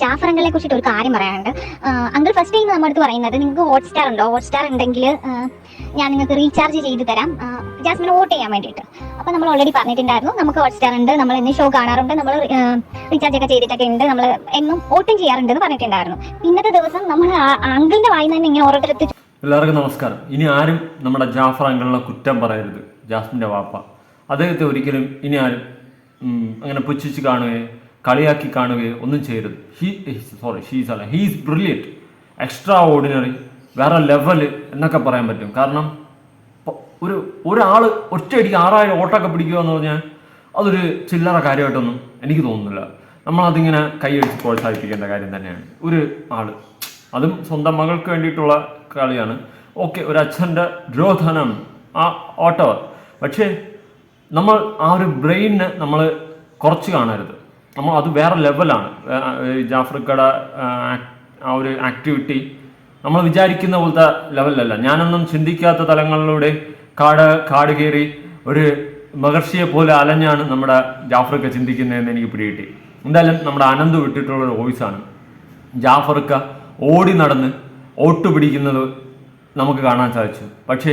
ജാഫറങ്ങളെ കുറിച്ചിട്ട് ഒരു കാര്യം പറയാനുണ്ട്. അങ്കിൾ ഫസ്റ്റ് ടൈം നമ്മുടെ അടുത്ത് പറയുന്നത് നിങ്ങൾക്ക് ഹോട്ട് സ്റ്റാർ ഉണ്ടോ? ഹോട്ട് സ്റ്റാർ ഉണ്ടെങ്കിൽ ഞാൻ നിങ്ങൾക്ക് റീചാർജ് ചെയ്ത് തരാം. ജാസ്മിന് വോട്ട് ചെയ്യാൻ വേണ്ടിയിട്ട്. അപ്പോൾ നമ്മൾ ഓൾറെഡി പറഞ്ഞിട്ടുണ്ടായിരുന്നു നമുക്ക് ഹോട്ട് സ്റ്റാർ ഉണ്ട് നമ്മൾ എന്നും ഷോ കാണാറുണ്ട് നമ്മൾ റീചാർജ് ഒക്കെ ചെയ്തിട്ടൊക്കെ ഉണ്ട് നമ്മൾ എന്നും വോട്ടും ചെയ്യാറുണ്ട് എന്ന് പറഞ്ഞിട്ടുണ്ടായിരുന്നു. ഇന്നത്തെ ദിവസം നമ്മൾ അങ്കിളിന്റെ വായി തന്നെ ഇങ്ങനെ ഓരോരുത്തർ എല്ലാവർക്കും നമസ്കാരം. ഇനി ആരും നമ്മുടെ ജാഫർ അങ്കിളിനെ കുറ്റം പറയരുത്. ജാസ്മിന്റെ വാപ്പ. അദ്ദേഹത്തെ ഒരിക്കലും ഇനി ആരും അങ്ങനെ പുച്ഛിച്ച് കാണുകയോ കളിയാക്കി കാണുകയോ ഒന്നും ചെയ്യരുത്. ഹീ സോറി ഷീസ് അല്ല ഹീസ് ബ്രില്യന്റ് എക്സ്ട്രാ ഓർഡിനറി വേറെ ലെവൽ എന്നൊക്കെ പറയാൻ പറ്റും. കാരണം ഒരു ഒരാൾ ഒറ്റയടിക്ക് ആറായിരം ഓട്ടൊക്കെ പിടിക്കുക എന്ന് പറഞ്ഞാൽ അതൊരു ചില്ലറ കാര്യമായിട്ടൊന്നും എനിക്ക് തോന്നുന്നില്ല. നമ്മളതിങ്ങനെ കൈയടിച്ച് പ്രോത്സാഹിപ്പിക്കേണ്ട കാര്യം തന്നെയാണ്. ഒരു ആൾ അതും സ്വന്തം മകൾക്ക് വേണ്ടിയിട്ടുള്ള കളിയാണ്. ഓക്കെ ഒരു അച്ഛന്റെ ദ്രോധനം ആ ഓട്ടവർ പക്ഷേ നമ്മൾ ആ ഒരു ബ്രെയിനിനെ നമ്മൾ കുറച്ച് കാണരുത്. നമ്മൾ അത് വേറെ ലെവലാണ് ജാഫ്രിക്കയുടെ ആ ഒരു ആക്ടിവിറ്റി നമ്മൾ വിചാരിക്കുന്ന പോലത്തെ ലെവലിലല്ല ഞാനൊന്നും ചിന്തിക്കാത്ത തലങ്ങളിലൂടെ കാട് കാട് കയറി ഒരു മഹർഷിയെ പോലെ അലഞ്ഞാണ് നമ്മുടെ ജാഫ്രിക്ക ചിന്തിക്കുന്നതെന്ന് എനിക്ക് പിടികിട്ടി. എന്തായാലും നമ്മുടെ അനന്ത് വിട്ടിട്ടുള്ള ഒരു വോയിസാണ് ജാഫർക്ക ഓടി നടന്ന് ഓട്ട് പിടിക്കുന്നത് നമുക്ക് കാണാൻ സാധിച്ചു. പക്ഷേ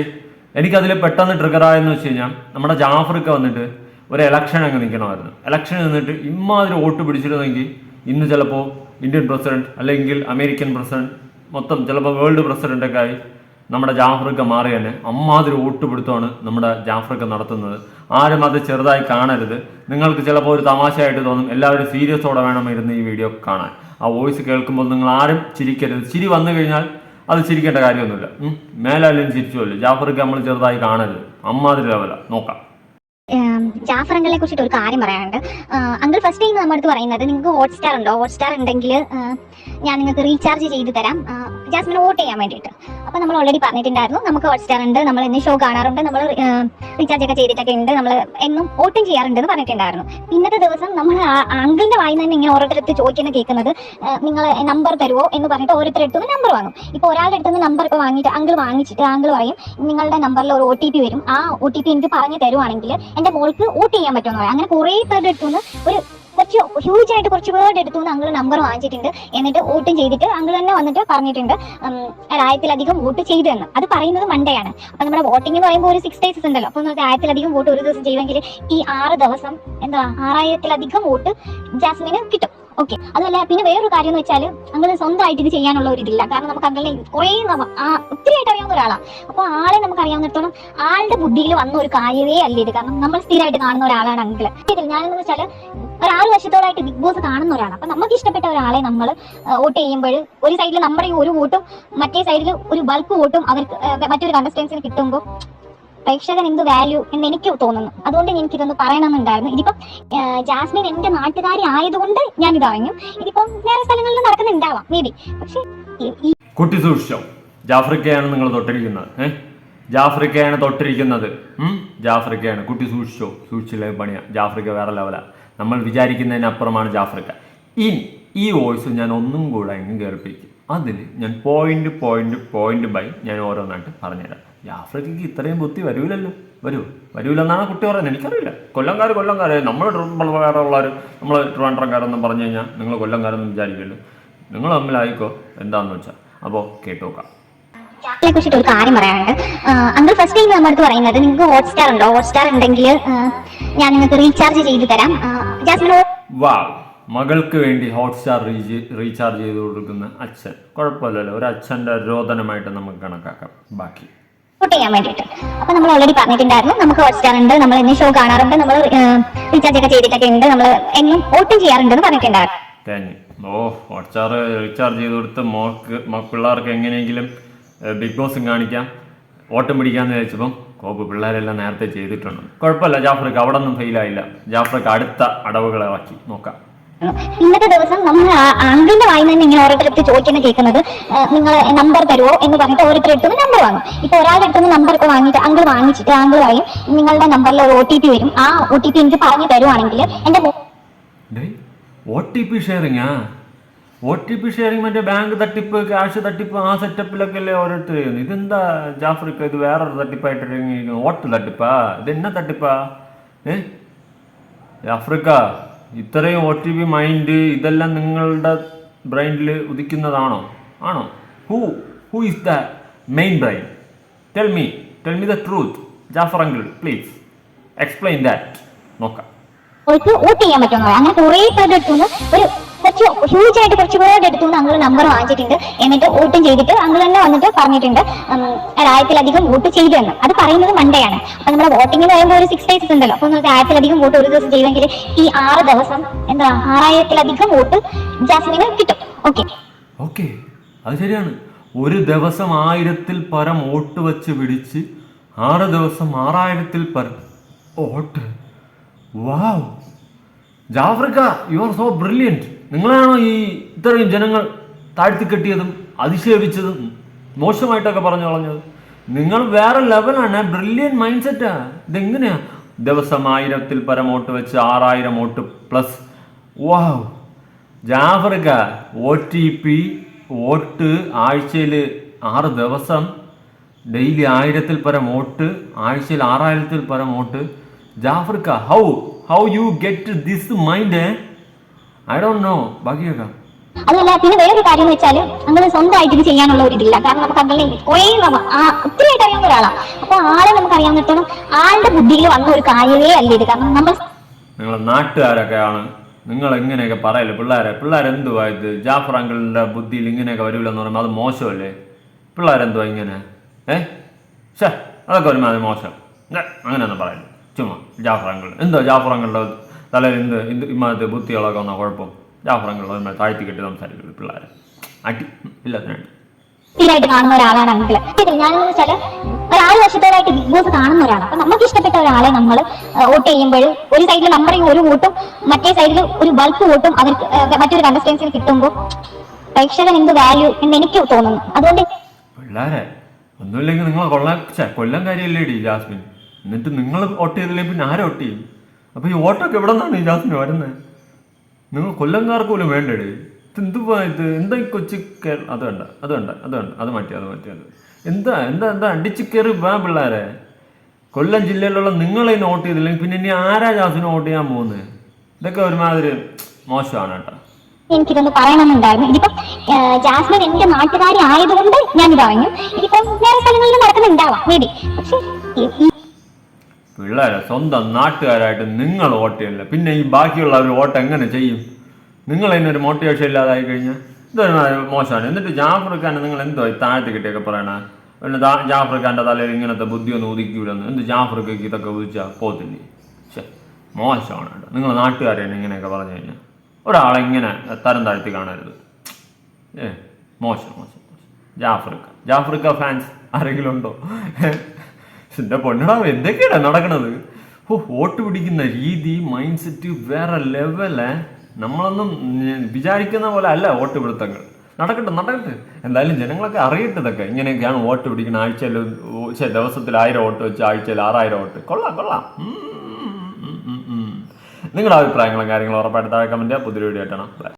എനിക്കതിൽ പെട്ടെന്ന് ട്രിഗറായെന്ന് വെച്ച് കഴിഞ്ഞാൽ നമ്മുടെ ജാഫർക്ക വന്നിട്ട് ഒരു ഇലക്ഷൻ അങ്ങ് നിൽക്കണമായിരുന്നു ഇലക്ഷൻ നിന്നിട്ട് ഇമാതിരി വോട്ട് പിടിച്ചിരുന്നെങ്കിൽ ഇന്ന് ചിലപ്പോൾ ഇന്ത്യൻ പ്രസിഡന്റ് അല്ലെങ്കിൽ അമേരിക്കൻ പ്രസിഡന്റ് മൊത്തം ചിലപ്പോൾ വേൾഡ് പ്രസിഡന്റൊക്കെ ആയി നമ്മുടെ ജാഫ്രിക്ക മാറി തന്നെ അമ്മാതിരി വോട്ട് പിടുത്തമാണ് നമ്മുടെ ജാഫ്രിക്ക നടത്തുന്നത്. ആരും അത് ചെറുതായി കാണരുത്. നിങ്ങൾക്ക് ചിലപ്പോൾ ഒരു തമാശയായിട്ട് തോന്നും. എല്ലാവരും സീരിയസോടെ വേണമായിരുന്നു ഈ വീഡിയോ കാണാൻ. ആ വോയിസ് കേൾക്കുമ്പോൾ നിങ്ങൾ ആരും ചിരിക്കരുത്. ചിരി വന്നു കഴിഞ്ഞാൽ അത് ചിരിക്കേണ്ട കാര്യമൊന്നുമില്ല. മേലാലും ചിരിച്ചുമല്ലോ ജാഫ്രിക്ക നമ്മൾ ചെറുതായി കാണരുത്. അമ്മാതിരി ലെവല നോക്കാം. ജാഫറങ്ങളെ കുറിച്ചിട്ട് ഒരു കാര്യം പറയാനുണ്ട്. അങ്കിൾ ഫസ്റ്റ് ടൈം നമ്മുടെ അടുത്ത് പറയുന്നത് നിങ്ങൾക്ക് ഹോട്ട്സ്റ്റാർ ഉണ്ടോ? ഹോട്ട്സ്റ്റാർ ഉണ്ടെങ്കിൽ ഞാൻ നിങ്ങൾക്ക് റീചാർജ് ചെയ്ത് തരാം. ജാസ്മിന് വോട്ട് ചെയ്യാൻ വേണ്ടിയിട്ട്. അപ്പോൾ നമ്മൾ ഓൾറെഡി പറഞ്ഞിട്ടുണ്ടായിരുന്നു. നമുക്ക് ഹോട്ട്സ്റ്റാർ ഉണ്ട് നമ്മൾ എന്നും ഷോ കാണാറുണ്ട് നമ്മൾ റീചാർജ് ഒക്കെ ചെയ്തിട്ടൊക്കെ ഉണ്ട് നമ്മൾ എന്നും ഓട്ടം ചെയ്യാറുണ്ട് എന്ന് പറഞ്ഞിട്ടുണ്ടായിരുന്നു. ഇന്നത്തെ ദിവസം നമ്മൾ അങ്കിളിന്റെ വായി തന്നെ ഇങ്ങനെ ഓരോരുത്തരടുത്ത് ചോദിക്കുന്ന കേൾക്കുന്നത് നിങ്ങൾ നമ്പർ തരുമോ എന്ന് പറഞ്ഞിട്ട് ഓരോരുത്തരുടെ നമ്പർ വാങ്ങും. ഇപ്പൊ ഒരാളുടെ അടുത്ത് നിന്ന് നമ്പർ ഇപ്പോൾ വാങ്ങിയിട്ട് അങ്കിൾ വാങ്ങിച്ചിട്ട് അങ്കിൾ പറയും നിങ്ങളുടെ നമ്പറിൽ ഒരു ഒ ടി പി വരും. ആ ഒ ടി പി എനിക്ക് പറഞ്ഞു തരുവാണെങ്കിൽ എന്റെ മോൾക്ക് വോട്ട് ചെയ്യാൻ പറ്റുമെന്ന് പറയാം. അങ്ങനെ കുറെ പേരുടെ അടുത്തുനിന്ന് ഒരു കുറച്ച് ഹ്യൂജ് ആയിട്ട് കുറച്ച് പേരുടെ അടുത്തുനിന്ന് അങ്കിൾ നമ്പർ വാങ്ങിച്ചിട്ടുണ്ട്. എന്നിട്ട് വോട്ടും ചെയ്തിട്ട് അങ്കിൾ തന്നെ വന്നിട്ട് പറഞ്ഞിട്ടുണ്ട്. ആയിരത്തിലധികം വോട്ട് ചെയ്തു എന്ന്. അത് പറയുന്നത് മൺഡേ ആണ്. അപ്പൊ നമ്മുടെ വോട്ടിംഗ് എന്ന് പറയുമ്പോൾ ഒരു സിക്സ് ഡേയ്സ് ഉണ്ടല്ലോ. അപ്പൊ ആയിരത്തിലധികം വോട്ട് ഒരു ദിവസം ചെയ്യുമെങ്കിൽ ഈ ആറ് ദിവസം എന്താ ആറായിരത്തിലധികം വോട്ട് ജാസ്മിന് കിട്ടും. ഓക്കെ അതല്ല പിന്നെ വേറൊരു കാര്യം എന്ന് വെച്ചാൽ അങ്കിൾ സ്വന്തമായിട്ട് ഇത് ചെയ്യാനുള്ള ഒരു ഇതില്ല. കാരണം നമുക്ക് അങ്ങനെ കുറേ ഒത്തിരി ആയിട്ട് അറിയാവുന്ന ഒരാളാണ് അപ്പോൾ ആളെ നമുക്ക് അറിയാവുന്നിടത്തോളം ആളുടെ ബുദ്ധിയിൽ വന്ന ഒരു കാര്യമേ അല്ല ഇത്. കാരണം നമ്മൾ സ്ഥിരമായിട്ട് കാണുന്ന ഒരാളാണ് അങ്കിൾ. ഞാനെന്ന് വെച്ചാൽ ഒരു ആറ് വർഷത്തോളായിട്ട് ബിഗ് ബോസ് കാണുന്ന ഒരാളാണ്. അപ്പൊ നമുക്ക് ഇഷ്ടപ്പെട്ട ഒരാളെ നമ്മൾ വോട്ട് ചെയ്യുമ്പോൾ ഒരു സൈഡിൽ നമ്മുടെ ഒരു വോട്ടും മറ്റേ സൈഡിൽ ഒരു ബൾക്ക് വോട്ടും അവർക്ക് മറ്റൊരു കണ്ടസ്റ്റൻസിന് കിട്ടുമ്പോൾ പ്രേക്ഷകൻ എന്ത് വാല്യൂ എന്ന് എനിക്ക് തോന്നുന്നു. അതുകൊണ്ട് എനിക്ക് ഇതൊന്ന് പറയണമെന്നുണ്ടായിരുന്നു. ഇതിപ്പം ജാസ്മിൻ എന്റെ നാട്ടുകാരി ആയതുകൊണ്ട് ഞാൻ ഇത് അറിഞ്ഞു. ഇതിപ്പം വേറെ സ്ഥലങ്ങളിൽ നടക്കുന്നുണ്ടാവാം മേ ബി കുട്ടി സൂക്ഷിച്ചോ. ജാഫ്രിക്കയാണ് നിങ്ങൾ തൊട്ടിരിക്കുന്നത്. ജാഫ്രിക്കയാണ് തൊട്ടിരിക്കുന്നത്. ജാഫ്രിക്കയാണ്. കുട്ടി സൂക്ഷിച്ചോ? സൂക്ഷിച്ചില്ലേ പണിയാ. ജാഫ്രിക്ക വേറെ ലെവലാ നമ്മൾ വിചാരിക്കുന്നതിനപ്പുറമാണ് ജാഫ്രിക്ക. ഇനി ഈ വോയിസ് ഞാൻ ഒന്നും കൂടെ അങ്ങ് കേൾപ്പിക്കും. അതിൽ ഞാൻ പോയിന്റ് പോയിന്റ് പോയിന്റ് ബൈ ഞാൻ ഓരോന്നായിട്ട് പറഞ്ഞുതരാം. ജാഫ്രിക്കയ്ക്ക് ഇത്രയും ബുദ്ധി വരൂലല്ലോ. വരൂ. വരൂലെന്നാണ് കുട്ടി പറയുന്നത് എനിക്കറിയില്ല. കൊല്ലംകാർ കൊല്ലംകാർ നമ്മൾ ഉള്ളവർ നമ്മൾ ട്രിവാൻഡ്രംകാരെന്നും പറഞ്ഞു കഴിഞ്ഞാൽ നിങ്ങൾ കൊല്ലംകാരെന്നും വിചാരിക്കുമല്ലോ. നിങ്ങൾ തമ്മിലായിക്കോ? എന്താണെന്ന് വെച്ചാൽ അപ്പോൾ കേട്ടോക്കാം. ഇതിനെ കുറിച്ചിട്ട് ഒരു കാര്യം പറയാനുണ്ട്. അങ്കിൾ ഫസ്റ്റ് ടൈം നമ്മുടെ അടുത്ത് പറയുന്നത് നിങ്ങൾക്ക് ഹോട്ട്സ്റ്റാർ ഉണ്ടോ? ഹോട്ട്സ്റ്റാർ ഉണ്ടെങ്കിൽ ഞാൻ നിങ്ങൾക്ക് റീചാർജ് ചെയ്ത് തരാം. ജാസ്മിൻ വാ മകൾക്ക് വേണ്ടി ഹോട്ട്സ്റ്റാർ റീച് റീചാർജ് ചെയ്ത് കൊടുക്കുന്ന അച്ഛൻ. കുഴപ്പമില്ലല്ലോ. ഒരു അച്ഛന്റെ രോദനമായിട്ട് നമുക്ക് കണക്കാക്കാം. ബാക്കി. വോട്ട് ചെയ്യാൻ വേണ്ടിയിട്ട്. അപ്പൊ നമ്മൾ ഓൾറെഡി പറഞ്ഞിട്ടുണ്ടായിരുന്നു നമുക്ക് ഹോട്ട്സ്റ്റാർ ഉണ്ട് നമ്മൾ എന്നെ ഷോ കാണാറുണ്ട് നമ്മൾ റീചാർജ് ഒക്കെ ചെയ്തിട്ടൊക്കെ ഉണ്ട് നമ്മൾ എന്നും വോട്ടും ചെയ്യാറുണ്ട് എന്ന് പറഞ്ഞിട്ടുണ്ടായിരുന്നു. ഓ ഹോട്ട്സ്റ്റാർ റീചാർജ് ചെയ്ത് കൊടുത്ത് മോക്ക് പിള്ളേർക്ക് എങ്ങനെയെങ്കിലും ബിഗ് ബോസും കാണിക്കാം. ഓട്ടം പിടിക്കാമെന്ന് വിചാരിച്ചപ്പം കോപ്പ് പിള്ളേരെല്ലാം നേരത്തെ ചെയ്തിട്ടുണ്ട്. കുഴപ്പമില്ല ജാഫർക്ക് അവിടെ ഒന്നും ഫെയിലായില്ല ജാഫർക്ക് അടുത്ത അടവുകളെ വാക്കി നോക്കാം. ഇന്നത്തെ ദിവസം നമ്മൾ അങ്കിളിന്റെ വായി തന്നെ ഇങ്ങനെ ഓരോരുത്തരടുത്ത് ചോദിക്കുന്ന കേൾക്കുന്നത് നിങ്ങൾ നമ്പർ തരുമോ എന്ന് പറഞ്ഞിട്ട് ഓരോരുത്തരടുത്ത് നമ്പർ വാങ്ങും. ഇപ്പൊ ഒരാളുടെ അടുത്ത് നമ്പർ ഒക്കെ വാങ്ങിയിട്ട് അങ്കിൾ വാങ്ങിച്ചിട്ട് അങ്കിൾ പറയും നിങ്ങളുടെ നമ്പറിൽ ഒ ടി പി വരും. ആ ഒ ടി പി എനിക്ക് പറഞ്ഞു തരുവാണെങ്കിൽ എന്റെ O T P P sharing മറ്റേ ബാങ്ക് തട്ടിപ്പ് ക്യാഷ് തട്ടിപ്പ് ആ സെറ്റപ്പിലൊക്കെ അല്ലേ ഓരോരുത്തർ ചെയ്യുന്നത്? ഇതെന്താ ജാഫ്രിക്ക ഇത് വേറൊരു തട്ടിപ്പായിട്ട് വോട്ട് തട്ടിപ്പാ? ഇത് എന്നാ തട്ടിപ്പാ? ഏ? ജാഫ്രിക്ക ഇത്രയും ഒ ടി പി മൈൻഡ് ഇതെല്ലാം നിങ്ങളുടെ ബ്രെയിനിൽ ഉദിക്കുന്നതാണോ? ആണോ? Who who is the main brain tell me tell me the truth Jaffar uncle please explain that നോക്കാം. ഒരു കുറച്ച് ഹ്യൂജ് ആയിട്ട് കുറച്ച് പേരുടെ അടുത്തുനിന്ന് അങ്ങനെ നമ്പർ വാങ്ങിച്ചിട്ടുണ്ട്. എന്നിട്ട് വോട്ടും ചെയ്തിട്ട് അങ്ങ് തന്നെ വന്നിട്ട് പറഞ്ഞിട്ടുണ്ട്. ആയിരത്തിലധികം വോട്ട് ചെയ്തു എന്ന്. അത് പറയുന്നത് മൺഡേ ആണ് അപ്പൊ നമ്മുടെ വോട്ടിംഗ് പറയുമ്പോൾ ഒരു സിക്സ് ഡേയ്സ് ഉണ്ടല്ലോ. അപ്പൊ നമുക്ക് ആയിരത്തിലധികം വോട്ട് ഒരു ദിവസം ചെയ്തെങ്കിൽ ഈ ആറ് ദിവസം എന്താ ആറായിരത്തിലധികം വോട്ട് ജാസ്മിന് കിട്ടും. ഓക്കെ ഓക്കെ അത് ശരിയാണ്. ഒരു ദിവസം ആയിരത്തിൽ പരം വോട്ട് വെച്ച് പിടിച്ച് ആറ് ദിവസം ആറായിരത്തിൽ പരം വോട്ട്. വാവ് ജാഫ്രിക്ക യു ആർ സോ ബ്രില്യന്റ് നിങ്ങളാണോ ഈ ഇത്രയും ജനങ്ങൾ താഴ്ത്തിക്കെട്ടിയതും അതിശേപിച്ചതും മോശമായിട്ടൊക്കെ പറഞ്ഞു കളഞ്ഞത്? നിങ്ങൾ വേറെ ലെവലാണ് ബ്രില്യൻ മൈൻഡ് സെറ്റാ ഇതെങ്ങനെയാ? ദിവസം ആയിരത്തിൽ പരം വോട്ട് വെച്ച് ആറായിരം വോട്ട് പ്ലസ് വാവ് ജാഫർക്ക ഒ ടി പി വോട്ട് ആഴ്ചയിൽ ആറ് ദിവസം. ഡെയിലി ആയിരത്തിൽ പരം വോട്ട് ആഴ്ചയിൽ ആറായിരത്തിൽ പരം vote. ജാഫർക്ക how how you get this mind I don't know ബാക്കിയൊക്കെ അതല്ല പിന്നെ വേറൊരു കാര്യം എന്ന് വെച്ചാൽ അങ്ങനെ സ്വന്തമായിട്ട് ഇത് ചെയ്യാനുള്ള ഒരു ഇതില്ല. കാരണം നമുക്ക് അങ്ങനെ കുറേ നമ്മ- ആ ഒത്തിരിയായിട്ട് അറിയാവുന്ന ഒരാളാണ് അപ്പൊ ആളെ നമുക്ക് അറിയാവുന്നിടത്തോളം ആളുടെ ബുദ്ധിയിൽ വന്ന ഒരു കാര്യമേ അല്ല ഇത്. കാരണം നമ്മൾ നിങ്ങളെ നാട്ടുകാരൊക്കെയാണ് നിങ്ങൾ എങ്ങനെയൊക്കെ പറയല്ലേ? പിള്ളേരെ പിള്ളേരെന്തുവാ ഇത്? ജാഫർ അങ്കിളിന്റെ ബുദ്ധിയിൽ ഇങ്ങനെയൊക്കെ വരൂലെന്ന് പറയുമ്പോൾ അത് മോശമല്ലേ? പിള്ളേരെന്തുവാ ഇങ്ങനെ? ഏ? ഷേ അതൊക്കെ ഒരുമാതിരി മോശം. ഏ, അങ്ങനെയൊന്നും പറയല്ലേ. ചുമ്മാ ജാഫർ അങ്കിൾ എന്തോ ജാഫർ അങ്കിളുടെ തലയിൽ ഇത് ഇമാതിരി ബുദ്ധികളൊക്കെ വന്നാൽ കുഴപ്പം. ജാഫർ നമ്മൾ താഴ്ത്തി കെട്ടി സംസാരിക്കുള്ളൂ പിള്ളേരെ. അടി. സ്ഥിരമായിട്ട് കാണുന്ന ഒരാളാണ് അങ്കിൾ ഞാനെന്ന് വെച്ചാൽ ഒരു ആറ് വർഷത്തോളായിട്ട് ബിഗ് ബോസ് കാണുന്ന ഒരാളാണ്. അപ്പൊ നമുക്ക് ഇഷ്ടപ്പെട്ട ഒരാളെ നമ്മൾ വോട്ട് ചെയ്യുമ്പോൾ ഒരു സൈഡിൽ നമ്പറിങ് ഒരു വോട്ടും മറ്റേ സൈഡിൽ ഒരു ബൾക്ക് വോട്ടും അവർക്ക് മറ്റൊരു കണ്ടസ്റ്റൻസിന് കിട്ടുമ്പോൾ പ്രേക്ഷകൻ എന്ത് വാല്യൂ എന്ന് എനിക്ക് തോന്നുന്നു. അതുകൊണ്ട് പിള്ളേരെ ഒന്നുമില്ലെങ്കിൽ നിങ്ങളെ കൊള്ളാം. കൊല്ലം കാര്യമല്ലേ ജാസ്മിൻ. എന്നിട്ട് നിങ്ങൾ വോട്ട് ചെയ്തില്ലെങ്കിൽ പിന്നെ ആരെ വോട്ട് ചെയ്യും? അപ്പൊ ഈ ഓട്ടോക്ക് എവിടെ നിന്നാണ് ഈ വരുന്നത്? നിങ്ങൾ കൊല്ലംകാർക്ക് പോലും വേണ്ടേ ഇതെന്തുവാ ഇത് എന്താ ഈ കൊച്ചു കേരള അത് വേണ്ട അത് വേണ്ട അത് വേണ്ട അത് മാറ്റി അത് മാറ്റി അത്. എന്താ എന്താ എന്താ അടിച്ചു കയറി വാ പിള്ളേരെ. കൊല്ലം ജില്ലയിലുള്ള നിങ്ങളെ നോട്ട് ചെയ്തില്ലെങ്കിൽ പിന്നെ ഇനി ആരാ ജാസിന് വോട്ട് ചെയ്യാൻ പോകുന്നത് ഇതൊക്കെ ഒരുമാതിരി മോശമാണ് കേട്ടോ. എനിക്കിതൊന്ന് പറയണമെന്നുണ്ടായിരുന്നു. ഇതിപ്പം ജാസ്മിൻ എന്റെ നാട്ടുകാരി ആയതുകൊണ്ട് ഞാൻ പറഞ്ഞു. ഇതിപ്പം വേറെ സ്ഥലങ്ങളിൽ നടക്കുന്നുണ്ടാവാം മേ ബി. പക്ഷെ പിള്ളേരെ സ്വന്തം നാട്ടുകാരായിട്ട് നിങ്ങൾ വോട്ട് ചെയ്യില്ല? പിന്നെ ഈ ബാക്കിയുള്ളവർ വോട്ട് എങ്ങനെ ചെയ്യും? നിങ്ങൾ അതിനൊരു മോട്ടിവേഷൻ ഇല്ലാതായി കഴിഞ്ഞാൽ ഇതൊരു മോശമാണ്. എന്നിട്ട് ജാഫർ ഖാനെ നിങ്ങൾ എന്തോ താഴ്ത്തി കിട്ടിയൊക്കെ പറയണ? പിന്നെ ജാഫർ ഖാന്റെ തലയിൽ ഇങ്ങനത്തെ ബുദ്ധിയൊന്നും ഉദിക്കൂലെന്ന്. എന്ത് ജാഫർ ഖാക്ക് ഇതൊക്കെ ഉദിച്ചാൽ പോത്തില്ലേ ശേ മോശമാണ് കേട്ടോ. നിങ്ങൾ നാട്ടുകാരെ ഇങ്ങനെയൊക്കെ പറഞ്ഞു കഴിഞ്ഞാൽ ഒരാളെ ഇങ്ങനെ തരം താഴ്ത്തി കാണരുത്. ഏ മോശം മോശം മോശം. ജാഫ്രിക്ക ജാഫ്രിക്ക ഫാൻസ് ആരെങ്കിലും ഉണ്ടോ? എന്റെ പൊന്നടാവ് എന്തൊക്കെയാണ് നടക്കണത്? ഓ വോട്ട് പിടിക്കുന്ന രീതി മൈൻഡ് സെറ്റ് വേറെ ലെവലേ നമ്മളൊന്നും വിചാരിക്കുന്ന പോലെ അല്ല വോട്ട് പിടുത്തങ്ങൾ. നടക്കട്ടെ നടക്കട്ടെ. എന്തായാലും ജനങ്ങളൊക്കെ അറിയട്ടെ ഇതൊക്കെ ഇങ്ങനെയൊക്കെയാണ് വോട്ട് പിടിക്കുന്ന ആഴ്ചയിൽ ദിവസത്തിൽ ആയിരം വോട്ട് വെച്ച് ആഴ്ചയിൽ ആറായിരം വോട്ട്. കൊള്ളാം കൊള്ളാം. നിങ്ങളുടെ അഭിപ്രായങ്ങളും കാര്യങ്ങളും ഉറപ്പായിട്ട് താഴെ കമന്റ് പുതിയ വീഡിയോ ആയിട്ടാണ്